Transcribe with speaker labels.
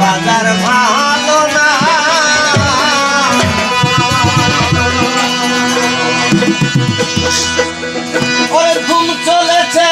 Speaker 1: বাজার ভালো না। ঘুম চলেছে